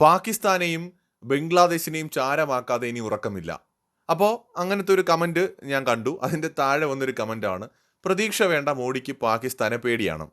പാകിസ്ഥാനെയും ബംഗ്ലാദേശിനെയും ചാരമാക്കാതെ ഇനി ഉറക്കമില്ല. അപ്പോൾ അങ്ങനത്തെ ഒരു കമന്റ് ഞാൻ കണ്ടു. അതിന്റെ താഴെ വന്നൊരു കമന്റാണ് പ്രതീക്ഷ വേണ്ട മോഡിക്ക് പാകിസ്ഥാനെ പേടിയാണ്.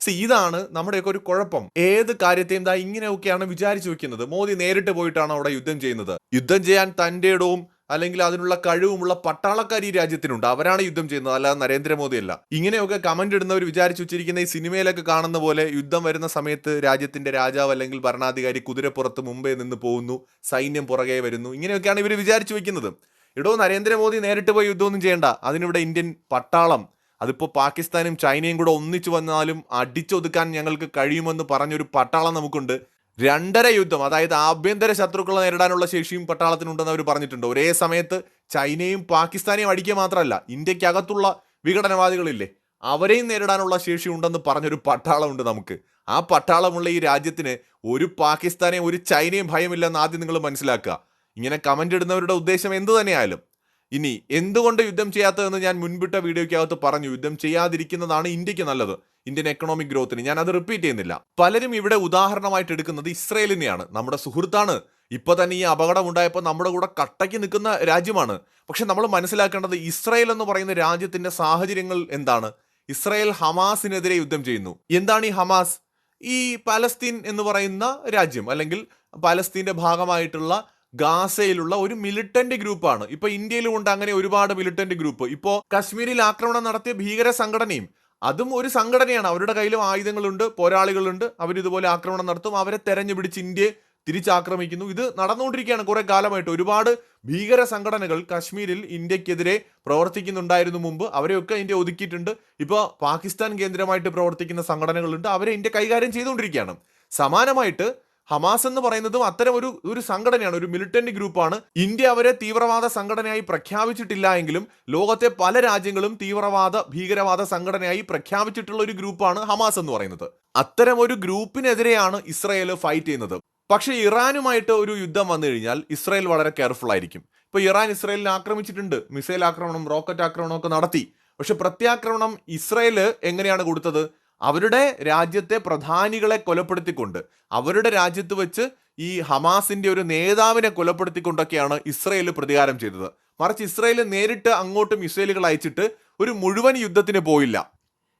സി ഇതാണ് നമ്മുടെയൊക്കെ ഒരു കുഴപ്പം. ഏത് കാര്യത്തെയും ദാ ഇങ്ങനെയൊക്കെയാണ് വിചാരിച്ചു വെക്കുന്നത്. മോദി നേരിട്ട് പോയിട്ടാണ് അവിടെ യുദ്ധം ചെയ്യുന്നത്. യുദ്ധം ചെയ്യാൻ തന്റെ ഇടവും അല്ലെങ്കിൽ അതിനുള്ള കഴിവുമുള്ള പട്ടാളക്കാർ ഈ രാജ്യത്തിനുണ്ട്. അവരാണ് യുദ്ധം ചെയ്യുന്നത് അല്ലാതെ നരേന്ദ്രമോദി അല്ല ഇങ്ങനെയൊക്കെ കമന്റ് ഇടുന്നവർ വിചാരിച്ചു വെച്ചിരിക്കുന്ന ഈ സിനിമയിലൊക്കെ കാണുന്ന പോലെ യുദ്ധം വരുന്ന സമയത്ത് രാജ്യത്തിന്റെ രാജാവ് അല്ലെങ്കിൽ ഭരണാധികാരി കുതിരപ്പുറത്ത് മുമ്പേ നിന്ന് പോകുന്നു സൈന്യം പുറകെ വരുന്നു. ഇങ്ങനെയൊക്കെയാണ് ഇവർ വിചാരിച്ചു വെക്കുന്നത്. ഇടോ നരേന്ദ്രമോദി നേരിട്ട് പോയി യുദ്ധമൊന്നും ചെയ്യേണ്ട. അതിനിവിടെ ഇന്ത്യൻ പട്ടാളം അതിപ്പോൾ പാകിസ്ഥാനും ചൈനയും കൂടെ ഒന്നിച്ചു വന്നാലും അടിച്ചൊതുക്കാൻ ഞങ്ങൾക്ക് കഴിയുമെന്ന് പറഞ്ഞൊരു പട്ടാളം നമുക്കുണ്ട്. രണ്ടര യുദ്ധം അതായത് ആഭ്യന്തര ശത്രുക്കളെ നേരിടാനുള്ള ശേഷിയും പട്ടാളത്തിനുണ്ടെന്ന് അവർ പറഞ്ഞിട്ടുണ്ട്. ഒരേ സമയത്ത് ചൈനയും പാകിസ്ഥാനെയും അടിക്കുക മാത്രമല്ല ഇന്ത്യക്കകത്തുള്ള വിഘടനവാദികളില്ലേ അവരെയും നേരിടാനുള്ള ശേഷി ഉണ്ടെന്ന് പറഞ്ഞൊരു പട്ടാളമുണ്ട് നമുക്ക്. ആ പട്ടാളമുള്ള ഈ രാജ്യത്തിന് ഒരു പാകിസ്ഥാനെയും ഒരു ചൈനയും ഭയമില്ലെന്ന് ആദ്യം നിങ്ങൾ മനസ്സിലാക്കുക. ഇങ്ങനെ കമന്റ് ഇടുന്നവരുടെ ഉദ്ദേശം എന്ത് തന്നെയായാലും. ഇനി എന്തുകൊണ്ട് യുദ്ധം ചെയ്യാത്തതെന്ന് ഞാൻ മുൻപിട്ട വീഡിയോയ്ക്കകത്ത് പറഞ്ഞു. യുദ്ധം ചെയ്യാതിരിക്കുന്നതാണ് ഇന്ത്യയ്ക്ക് നല്ലത്. ഇന്ത്യൻ എക്കണോമിക് ഗ്രോത്തിന് ഞാൻ അത് റിപ്പീറ്റ് ചെയ്യുന്നില്ല. പലരും ഇവിടെ ഉദാഹരണമായിട്ട് എടുക്കുന്നത് ഇസ്രയേലിനെയാണ്. നമ്മുടെ സുഹൃത്താണ്. ഇപ്പൊ തന്നെ ഈ അപകടം ഉണ്ടായപ്പോൾ നമ്മുടെ കൂടെ കട്ടയ്ക്ക് നിൽക്കുന്ന രാജ്യമാണ്. പക്ഷെ നമ്മൾ മനസ്സിലാക്കേണ്ടത് ഇസ്രയേൽ എന്ന് പറയുന്ന രാജ്യത്തിന്റെ സാഹചര്യങ്ങൾ എന്താണ്? ഇസ്രയേൽ ഹമാസിനെതിരെ യുദ്ധം ചെയ്യുന്നു. എന്താണ് ഈ ഹമാസ്? ഈ പലസ്തീൻ എന്ന് പറയുന്ന രാജ്യം അല്ലെങ്കിൽ പലസ്തീന്റെ ഭാഗമായിട്ടുള്ള ഗാസയിലുള്ള ഒരു മിലിറ്റന്റ് ഗ്രൂപ്പാണ് ഇപ്പൊ ഇന്ത്യയിലും ഉണ്ട്. അങ്ങനെ ഒരുപാട് മിലിറ്റന്റ് ഗ്രൂപ്പ് ഇപ്പോ കശ്മീരിൽ ആക്രമണം നടത്തിയ ഭീകര സംഘടനയും അതും ഒരു സംഘടനയാണ്. അവരുടെ കയ്യിലും ആയുധങ്ങളുണ്ട് പോരാളികളുണ്ട്. അവരിതുപോലെ ആക്രമണം നടത്തും. അവരെ തെരഞ്ഞു പിടിച്ച് ഇന്ത്യയെ തിരിച്ചാക്രമിക്കുന്നു. ഇത് നടന്നുകൊണ്ടിരിക്കുകയാണ് കുറെ കാലമായിട്ട്. ഒരുപാട് ഭീകര സംഘടനകൾ കശ്മീരിൽ ഇന്ത്യക്കെതിരെ പ്രവർത്തിക്കുന്നുണ്ടായിരുന്നു മുമ്പ്. അവരെയൊക്കെ ഇന്ത്യ ഒതുക്കിയിട്ടുണ്ട്. ഇപ്പോൾ പാകിസ്ഥാൻ കേന്ദ്രമായിട്ട് പ്രവർത്തിക്കുന്ന സംഘടനകളുണ്ട്. അവരെ ഇന്ത്യ കൈകാര്യം ചെയ്തുകൊണ്ടിരിക്കുകയാണ്. സമാനമായിട്ട് ഹമാസ് എന്ന് പറയുന്നതും അത്തരം ഒരു ഒരു സംഘടനയാണ് ഒരു മിലിറ്റന്റ് ഗ്രൂപ്പാണ്. ഇന്ത്യ അവരെ തീവ്രവാദ സംഘടനയായി പ്രഖ്യാപിച്ചിട്ടില്ല എങ്കിലും ലോകത്തെ പല രാജ്യങ്ങളും തീവ്രവാദ ഭീകരവാദ സംഘടനയായി പ്രഖ്യാപിച്ചിട്ടുള്ള ഒരു ഗ്രൂപ്പാണ് ഹമാസ് എന്ന് പറയുന്നത്. അത്തരം ഒരു ഗ്രൂപ്പിനെതിരെയാണ് ഇസ്രയേൽ ഫൈറ്റ് ചെയ്യുന്നത്. പക്ഷെ ഇറാനുമായിട്ട് ഒരു യുദ്ധം വന്നു കഴിഞ്ഞാൽ ഇസ്രയേൽ വളരെ കെയർഫുൾ ആയിരിക്കും. ഇപ്പൊ ഇറാൻ ഇസ്രയേലിനെ ആക്രമിച്ചിട്ടുണ്ട്. മിസൈൽ ആക്രമണം റോക്കറ്റ് ആക്രമണം ഒക്കെ നടത്തി. പക്ഷെ പ്രത്യാക്രമണം ഇസ്രായേൽ എങ്ങനെയാണ് കൊടുത്തത്? അവരുടെ രാജ്യത്തെ പ്രധാനികളെ കൊലപ്പെടുത്തിക്കൊണ്ട് അവരുടെ രാജ്യത്ത് വെച്ച് ഈ ഹമാസിന്റെ ഒരു നേതാവിനെ കൊലപ്പെടുത്തിക്കൊണ്ടൊക്കെയാണ് ഇസ്രയേൽ പ്രതികാരം ചെയ്തത്. മറിച്ച് ഇസ്രയേൽ നേരിട്ട് അങ്ങോട്ടും ഇസ്രയേലുകൾ അയച്ചിട്ട് ഒരു മുഴുവൻ യുദ്ധത്തിന് പോയില്ല.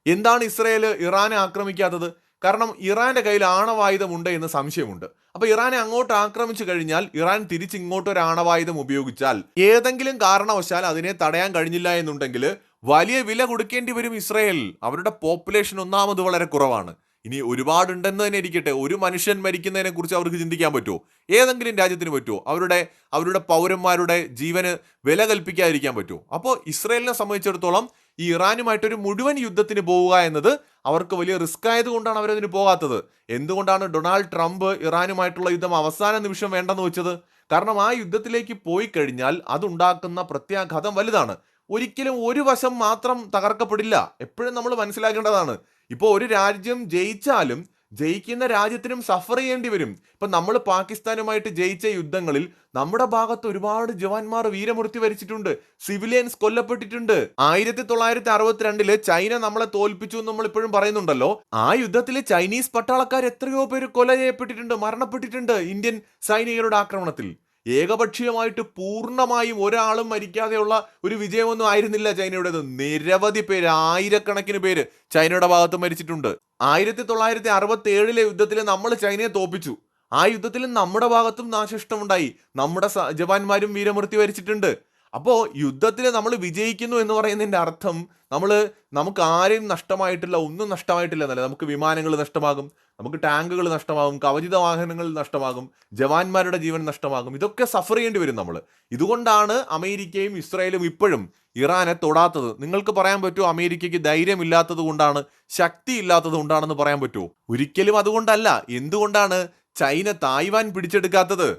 എന്താണ് ഇസ്രയേൽ ഇറാനെ ആക്രമിക്കാത്തത്? കാരണം ഇറാന്റെ കയ്യിൽ ആണവായുധമുണ്ട് എന്ന് സംശയമുണ്ട്. അപ്പൊ ഇറാനെ അങ്ങോട്ട് ആക്രമിച്ചു കഴിഞ്ഞാൽ ഇറാൻ തിരിച്ച് ഇങ്ങോട്ട് ഒരു ആണവായുധം ഉപയോഗിച്ചാൽ ഏതെങ്കിലും കാരണവശാൽ അതിനെ തടയാൻ കഴിഞ്ഞില്ല എന്നുണ്ടെങ്കിൽ വലിയ വില കൊടുക്കേണ്ടി വരും ഇസ്രയേൽ. അവരുടെ പോപ്പുലേഷൻ ഒന്നാമത് വളരെ കുറവാണ്. ഇനി ഒരുപാടുണ്ടെന്ന് തന്നെ ഇരിക്കട്ടെ. ഒരു മനുഷ്യൻ മരിക്കുന്നതിനെ കുറിച്ച് അവർക്ക് ചിന്തിക്കാൻ പറ്റുമോ? ഏതെങ്കിലും രാജ്യത്തിന് പറ്റുമോ? അവരുടെ അവരുടെ പൗരന്മാരുടെ ജീവന് വില കൽപ്പിക്കാതിരിക്കാൻ പറ്റുമോ? അപ്പോൾ ഇസ്രയേലിനെ സംബന്ധിച്ചിടത്തോളം ഈ ഇറാനുമായിട്ടൊരു മുഴുവൻ യുദ്ധത്തിന് പോവുക എന്നത് അവർക്ക് വലിയ റിസ്ക് ആയതുകൊണ്ടാണ് അവരതിന് പോകാത്തത്. എന്തുകൊണ്ടാണ് ഡൊണാൾഡ് ട്രംപ് ഇറാനുമായിട്ടുള്ള യുദ്ധം അവസാന നിമിഷം വേണ്ടെന്ന് വെച്ചത്? കാരണം ആ യുദ്ധത്തിലേക്ക് പോയി കഴിഞ്ഞാൽ അതുണ്ടാക്കുന്ന പ്രത്യാഘാതം വലുതാണ്. ഒരിക്കലും ഒരു വശം മാത്രം തകർക്കപ്പെടില്ല. എപ്പോഴും നമ്മൾ മനസ്സിലാക്കേണ്ടതാണ്. ഇപ്പോൾ ഒരു രാജ്യം ജയിച്ചാലും ജയിക്കുന്ന രാജ്യത്തിനും സഫർ ചെയ്യേണ്ടി വരും. ഇപ്പൊ നമ്മൾ പാകിസ്ഥാനുമായിട്ട് ജയിച്ച യുദ്ധങ്ങളിൽ നമ്മുടെ ഭാഗത്ത് ഒരുപാട് ജവാന്മാർ വീരമൃത്യു വരിച്ചിട്ടുണ്ട്. സിവിലിയൻസ് കൊല്ലപ്പെട്ടിട്ടുണ്ട്. ആയിരത്തി തൊള്ളായിരത്തി അറുപത്തിരണ്ടിൽ ചൈന നമ്മളെ തോൽപ്പിച്ചു എന്ന് നമ്മൾ ഇപ്പോഴും പറയുന്നുണ്ടല്ലോ. ആ യുദ്ധത്തിൽ ചൈനീസ് പട്ടാളക്കാർ എത്രയോ പേര് കൊല ചെയ്യപ്പെട്ടിട്ടുണ്ട് മരണപ്പെട്ടിട്ടുണ്ട് ഇന്ത്യൻ സൈനികരുടെ ആക്രമണത്തിൽ. ഏകപക്ഷീയമായിട്ട് പൂർണമായും ഒരാളും മരിക്കാതെയുള്ള ഒരു വിജയമൊന്നും ആയിരുന്നില്ല ചൈനയുടേത്. നിരവധി പേര് ആയിരക്കണക്കിന് പേര് ചൈനയുടെ ഭാഗത്ത് മരിച്ചിട്ടുണ്ട്. ആയിരത്തി തൊള്ളായിരത്തി അറുപത്തി ഏഴിലെ യുദ്ധത്തിൽ നമ്മൾ ചൈനയെ തോപ്പിച്ചു. ആ യുദ്ധത്തിൽ നമ്മുടെ ഭാഗത്തും നാശനഷ്ടമുണ്ടായി. നമ്മുടെ ജവാന്മാരും വീരമൃത്യു വരിച്ചിട്ടുണ്ട്. അപ്പോൾ യുദ്ധത്തിൽ നമ്മൾ വിജയിക്കുന്നു എന്ന് പറയുന്നതിന്റെ അർത്ഥം നമ്മൾ നമുക്ക് ആരെയും നഷ്ടമായിട്ടില്ല ഒന്നും നഷ്ടമായിട്ടില്ല എന്നല്ല. നമുക്ക് വിമാനങ്ങൾ നഷ്ടമാകും നമുക്ക് ടാങ്കുകൾ നഷ്ടമാകും കവചിത വാഹനങ്ങൾ നഷ്ടമാകും ജവാന്മാരുടെ ജീവൻ നഷ്ടമാകും. ഇതൊക്കെ സഫർ ചെയ്യേണ്ടി വരും നമ്മൾ ഇതുകൊണ്ടാണ് അമേരിക്കയും ഇസ്രായേലും ഇപ്പോഴും ഇറാനെ തൊടാത്തത്. നിങ്ങൾക്ക് പറയാൻ പറ്റുമോ അമേരിക്കയ്ക്ക് ധൈര്യമില്ലാത്തത് കൊണ്ടാണ് ശക്തി ഇല്ലാത്തത് കൊണ്ടാണെന്ന് പറയാൻ പറ്റുമോ? ഒരിക്കലും അതുകൊണ്ടല്ല. എന്തുകൊണ്ടാണ് ചൈന തായ്വാൻ പിടിച്ചെടുക്കാത്തത്?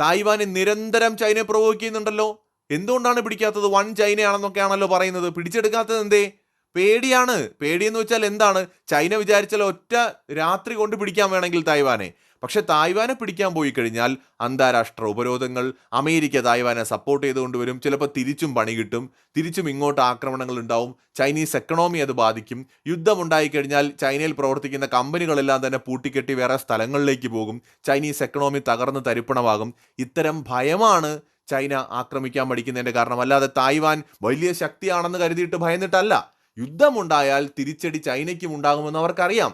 തായ്വാനെ നിരന്തരം ചൈനയെ പ്രവോക്ക് ചെയ്യുന്നുണ്ടല്ലോ. എന്തുകൊണ്ടാണ് പിടിക്കാത്തത്? വൺ ചൈനയാണെന്നൊക്കെയാണല്ലോ പറയുന്നത്. പിടിച്ചെടുക്കാത്തത് എന്തേ? പേടിയാണ്. പേടിയെന്ന് വെച്ചാൽ എന്താണ്? ചൈന വിചാരിച്ചാൽ ഒറ്റ രാത്രി കൊണ്ട് പിടിക്കാൻ വേണമെങ്കിൽ തായ്വാനെ. പക്ഷെ തായ്വാനെ പിടിക്കാൻ പോയി കഴിഞ്ഞാൽ അന്താരാഷ്ട്ര ഉപരോധങ്ങൾ അമേരിക്ക തായ്വാനെ സപ്പോർട്ട് ചെയ്തുകൊണ്ട് വരും. ചിലപ്പോൾ തിരിച്ചും പണി കിട്ടും. തിരിച്ചും ഇങ്ങോട്ട് ആക്രമണങ്ങൾ ഉണ്ടാവും. ചൈനീസ് എക്കണോമി അത് ബാധിക്കും. യുദ്ധമുണ്ടായി കഴിഞ്ഞാൽ ചൈനയിൽ പ്രവർത്തിക്കുന്ന കമ്പനികളെല്ലാം തന്നെ പൂട്ടിക്കെട്ടി വേറെ സ്ഥലങ്ങളിലേക്ക് പോകും. ചൈനീസ് എക്കണോമി തകർന്ന് തരിപ്പണമാകും. ഇത്തരം ഭയമാണ് ചൈന ആക്രമിക്കാൻ മടിക്കുന്നതിന്റെ കാരണം. അല്ലാതെ തായ്വാൻ വലിയ ശക്തിയാണെന്ന് കരുതിയിട്ട് ഭയന്നിട്ടല്ല. യുദ്ധമുണ്ടായാൽ തിരിച്ചടി ചൈനയ്ക്കും ഉണ്ടാകുമെന്ന് അവർക്കറിയാം.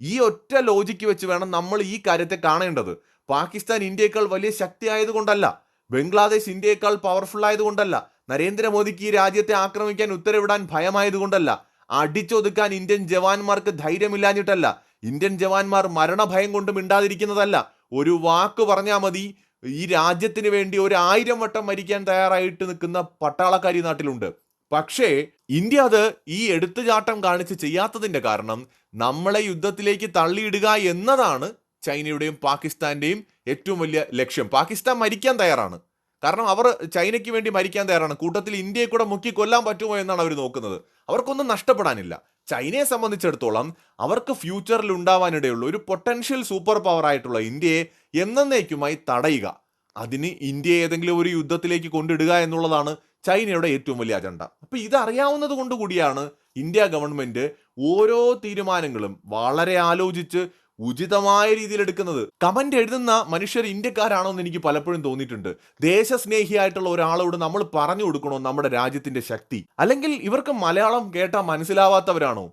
ഈ ഒറ്റ ലോജിക്ക് വെച്ച് വേണം നമ്മൾ ഈ കാര്യത്തെ കാണേണ്ടത്. പാകിസ്ഥാൻ ഇന്ത്യയേക്കാൾ വലിയ ശക്തി ആയതുകൊണ്ടല്ല ബംഗ്ലാദേശ് ഇന്ത്യയേക്കാൾ പവർഫുൾ ആയതുകൊണ്ടല്ല നരേന്ദ്രമോദിക്ക് ഈ രാജ്യത്തെ ആക്രമിക്കാൻ ഉത്തരവിടാൻ ഭയമായതുകൊണ്ടല്ല അടിച്ചൊതുക്കാൻ ഇന്ത്യൻ ജവാന്മാർക്ക് ധൈര്യമില്ലാഞ്ഞിട്ടല്ല ഇന്ത്യൻ ജവാന്മാർ മരണഭയം കൊണ്ട് മിണ്ടാതിരിക്കുന്നതല്ല. ഒരു വാക്ക് പറഞ്ഞാൽ മതി ഈ രാജ്യത്തിന് വേണ്ടി ഒരു ആയിരം വട്ടം മരിക്കാൻ തയ്യാറായിട്ട് നിൽക്കുന്ന പട്ടാളക്കാരി നാട്ടിലുണ്ട്. പക്ഷേ ഇന്ത്യ അത് ഈ എടുത്തുചാട്ടം കാണിച്ച് ചെയ്യാത്തതിന്റെ കാരണം നമ്മളെ യുദ്ധത്തിലേക്ക് തള്ളിയിടുക എന്നതാണ് ചൈനയുടെയും പാകിസ്ഥാന്റെയും ഏറ്റവും വലിയ ലക്ഷ്യം. പാകിസ്ഥാൻ മരിക്കാൻ തയ്യാറാണ്. കാരണം അവർ ചൈനയ്ക്ക് വേണ്ടി മരിക്കാൻ തയ്യാറാണ്. കൂട്ടത്തിൽ ഇന്ത്യയെ കൂടെ മുക്കി കൊല്ലാൻ പറ്റുമോ എന്നാണ് അവർ നോക്കുന്നത്. അവർക്കൊന്നും നഷ്ടപ്പെടാനില്ല. ചൈനയെ സംബന്ധിച്ചിടത്തോളം അവർക്ക് ഫ്യൂച്ചറിൽ ഉണ്ടാവാനിടയുള്ള. ഒരു പൊട്ടൻഷ്യൽ സൂപ്പർ പവർ ആയിട്ടുള്ള ഇന്ത്യയെ എന്നേക്കുമായി തടയുക. അതിന് ഇന്ത്യയെ ഏതെങ്കിലും ഒരു യുദ്ധത്തിലേക്ക് കൊണ്ടിടുക എന്നുള്ളതാണ് ചൈനയുടെ ഏറ്റവും വലിയ അജണ്ട. അപ്പോൾ ഇതറിയാവുന്നത് കൊണ്ട് കൂടിയാണ് ഇന്ത്യ ഗവൺമെന്റ് ഓരോ തീരുമാനങ്ങളും വളരെ ആലോചിച്ച് ഉചിതമായ രീതിയിൽ എടുക്കുന്നത്. കമന്റ് എഴുതുന്ന മനുഷ്യർ ഇന്ത്യക്കാരാണോ എന്ന് എനിക്ക് പലപ്പോഴും തോന്നിയിട്ടുണ്ട്. ദേശസ്നേഹിയായിട്ടുള്ള ഒരാളോട് നമ്മൾ പറഞ്ഞു കൊടുക്കണോ നമ്മുടെ രാജ്യത്തിന്റെ ശക്തി? അല്ലെങ്കിൽ ഇവർക്ക് മലയാളം കേട്ടാൽ മനസ്സിലാവാത്തവരാണോ?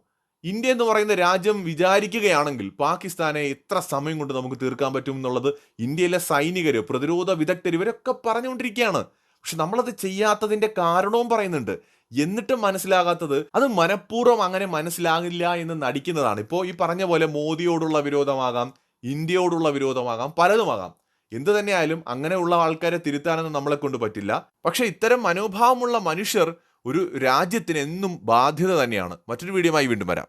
ഇന്ത്യ എന്ന് പറയുന്ന രാജ്യം വിചാരിക്കുകയാണെങ്കിൽ പാകിസ്ഥാനെ എത്ര സമയം കൊണ്ട് നമുക്ക് തീർക്കാൻ പറ്റും എന്നുള്ളത് ഇന്ത്യയിലെ സൈനികർ പ്രതിരോധ വിദഗ്ധർ ഇവരൊക്കെ പറഞ്ഞുകൊണ്ടിരിക്കുകയാണ്. പക്ഷെ നമ്മളത് ചെയ്യാത്തതിന്റെ കാരണവും പറയുന്നുണ്ട്. എന്നിട്ടും മനസ്സിലാകാത്തത് അത് മനഃപൂർവം അങ്ങനെ മനസ്സിലാകില്ല എന്ന് നടിക്കുന്നതാണ്. ഇപ്പോൾ ഈ പറഞ്ഞ പോലെ മോദിയോടുള്ള വിരോധമാകാം ഇന്ത്യയോടുള്ള വിരോധമാകാം പലതുമാകാം. എന്തു തന്നെയായാലും അങ്ങനെയുള്ള ആൾക്കാരെ തിരുത്താനൊന്നും നമ്മളെ കൊണ്ട് പറ്റില്ല. പക്ഷേ ഇത്തരം മനോഭാവമുള്ള മനുഷ്യർ ഒരു രാജ്യത്തിന് എന്നും ബാധ്യത തന്നെയാണ്. മറ്റൊരു വീഡിയോയുമായി വീണ്ടും വരാം.